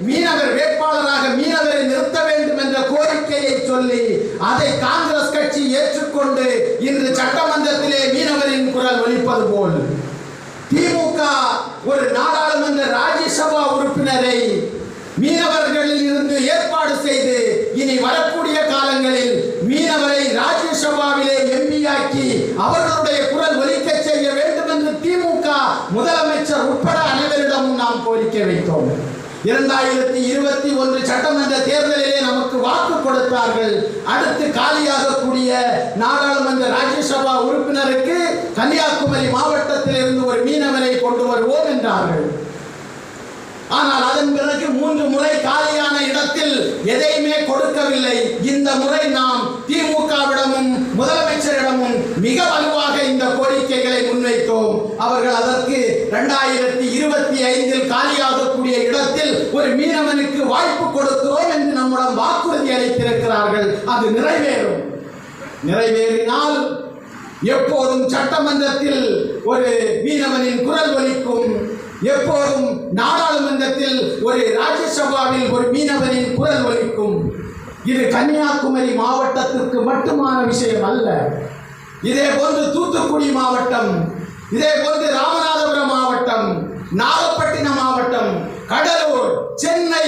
மீனவர் வேட்பாளராக மீனவரை நிறுத்த வேண்டும் என்ற கோரிக்கையை சொல்லி அதை காங்கிரஸ் கட்சி ஏற்றுக்கொண்டு இன்று சட்டமன்றத்திலே மீனவரின் குரல் ஒலிப்பது போல். திமுக ஒரு நாடாளுமன்ற ராஜ்யசபா உறுப்பினரை மீனவர்களில் இருந்து ஏற்பாடு செய்து இனி வரக்கூடிய காலங்களில் மீனவரை ராஜ்யசபாவிலே எம்பியாக்கி அவர்களுடைய குரல் ஒலிக்க செய்ய வேண்டும் என்று திமுக முதலமைச்சர் உட்பட அனைவரிடமும் நாம் கோரிக்கை வைத்தோம். இரண்டாயிரத்தி இருபத்தி ஒன்று சட்டமன்ற தேர்தலிலே நமக்கு வாக்கு கொடுத்தார்கள் அடுத்து காலியாகக்கூடிய நாடாளுமன்ற ராஜ்யசபா உறுப்பினருக்கு கன்னியாகுமரி மாவட்டத்தில் இருந்து ஒரு மீனவரை கொண்டு வருவோம் என்றார்கள். ஆனால் அதன் பிறகு மூன்று முறை காலியான இடத்தில் எதையுமே கொடுக்கவில்லை. இந்த முறை நாம் திமுகவிடமும் முதலமைச்சரிடமும் மிக வலுவாக இந்த கோரிக்கைகளை முன்வைத்தோம். அவர்கள் அதற்கு இரண்டாயிரத்தி இருபத்தி ஐந்தில் காலியாக ஒரு மீனவனுக்கு வாய்ப்பு கொடுக்கிறோம் என்று நம்மிடம் வாக்குறுதி அளித்திருக்கிறார்கள். அது நிறைவேறும். நிறைவேறினால் எப்போதும் சட்டமன்றத்தில் ஒரு மீனவனின் குரல் ஒலிக்கும். எப்போதும் நாடாளுமன்றத்தில் ஒரு ராஜ்யசபாவில் ஒரு மீனவனின் குரல் ஒலிக்கும். இது கன்னியாகுமரி மாவட்டத்திற்கு மட்டுமான விஷயம் அல்ல. இதே போன்று தூத்துக்குடி மாவட்டம் இதே போன்று ராமநாதபுரம் மாவட்டம் நாகப்பட்டினம் மாவட்டம் கடல்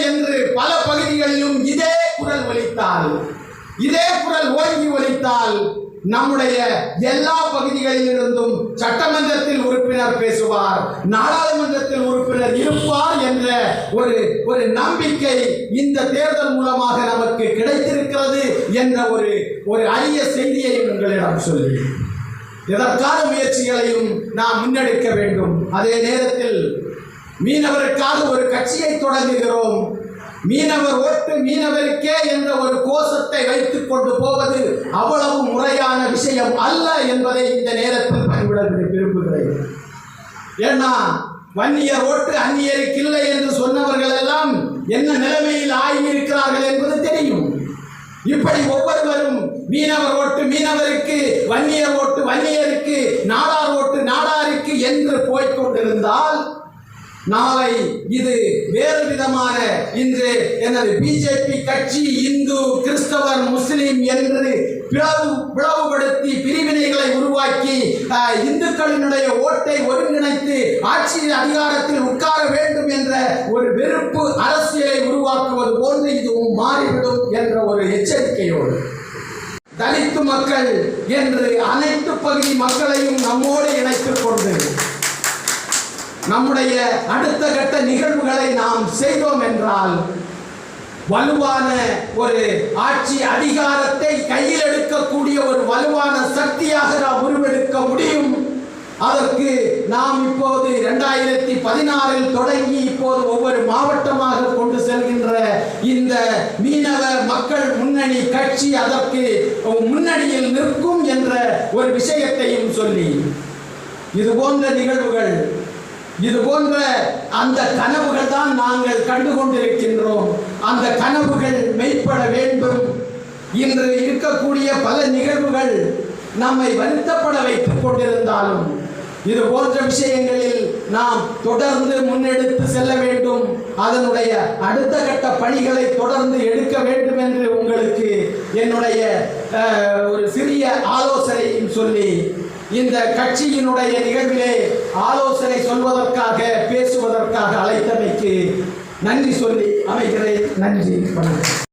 என்று பல பகுதிகளிலும் இதே குரல் ஒலித்தால் இதே குரல் ஓங்கி ஒலித்தால் நம்முடைய எல்லா பகுதிகளிலிருந்தும் சட்டமன்றத்தில் உறுப்பினர் பேசுவார் நாடாளுமன்றத்தில் உறுப்பினர் இருப்பார் என்ற ஒரு ஒரு நம்பிக்கை இந்த தேர்தல் மூலமாக நமக்கு கிடைத்திருக்கிறது என்ற ஒரு ஒரு அரிய செய்தியை உங்களிடம் சொல்லி எதற்கான முயற்சிகளையும் நாம் முன்னெடுக்க வேண்டும். அதே நேரத்தில் மீனவருக்காக ஒரு கட்சியை தொடங்குகிறோம். மீனவர் ஓட்டு மீனவருக்கே என்ற ஒரு கோஷத்தை வைத்துக் கொண்டு போவது அவ்வளவு முறையான விஷயம் அல்ல என்பதை இந்த நேரத்தில் பதிவிட விரும்புகிறேன். ஏன்னா வன்னியர் ஓட்டு அந்நியருக்கு இல்லை என்று சொன்னவர்கள் எல்லாம் என்ன நிலைமையில் ஆகியிருக்கிறார்கள் என்பது தெரியும். இப்படி ஒவ்வொருவரும் மீனவர் ஓட்டு மீனவருக்கு வன்னியர் ஓட்டு வன்னியருக்கு நாடார் ஓட்டு நாடாருக்கு என்று போய்க் கொண்டிருந்தால் நாளை இது வேறு விதமான இன்று எனது பிஜேபி கட்சி இந்து கிறிஸ்தவர் முஸ்லிம் என்று பிளவு பிளவுபடுத்தி பிரிவினைகளை உருவாக்கி அஹ், இந்துக்களினுடைய ஓட்டை ஒருங்கிணைத்து ஆட்சி அதிகாரத்தில் உட்கார வேண்டும் என்ற ஒரு வெறுப்பு அரசியலை உருவாக்குவது போன்று இதுவும் மாறிவிடும் என்ற ஒரு எச்சரிக்கையோடு. தலித்து மக்கள் என்று அனைத்து பகுதி மக்களையும் நம்மோடு இணைத்துக் கொண்டு நம்முடைய அடுத்த கட்ட நிகழ்வுகளை நாம் செய்தோம் என்றால் வலுவான ஒரு ஆட்சி அதிகாரத்தை கையில் எடுக்கக்கூடிய ஒரு வலுவான சக்தியாக நாம் உருவெடுக்க முடியும். அதற்கு நாம் இப்போது இரண்டாயிரத்தி பதினாறில் தொடங்கி இப்போது ஒவ்வொரு மாவட்டமாக கொண்டு செல்கின்ற இந்த மீனவ மக்கள் முன்னணி கட்சி அதற்கு முன்னணியில் நிற்கும் என்ற ஒரு விஷயத்தையும் சொல்லி இது போன்ற நிகழ்வுகள் இது போன்ற அந்த கனவுகள் தான் நாங்கள் கண்டு கொண்டிருக்கின்றோம் அந்த கனவுகள் மெய்ப்பட வேண்டும். இன்று இருக்கக்கூடிய பல நிகழ்வுகள் நம்மை வருத்தப்பட வைத்துக் கொண்டிருந்தாலும் இது போன்ற விஷயங்களில் நாம் தொடர்ந்து முன்னெடுத்து செல்ல வேண்டும். அதனுடைய அடுத்த கட்ட பணிகளை தொடர்ந்து எடுக்க வேண்டும் என்று உங்களுக்கு என்னுடைய ஒரு சிறிய ஆலோசனையும் சொல்லி இந்த கட்சியினுடைய நிகழ்விலே ஆலோசனை சொல்வதற்காக பேசுவதற்காக அழைத்தமைக்கு நன்றி சொல்லி அமைகிறேன். நன்றி. வணக்கம்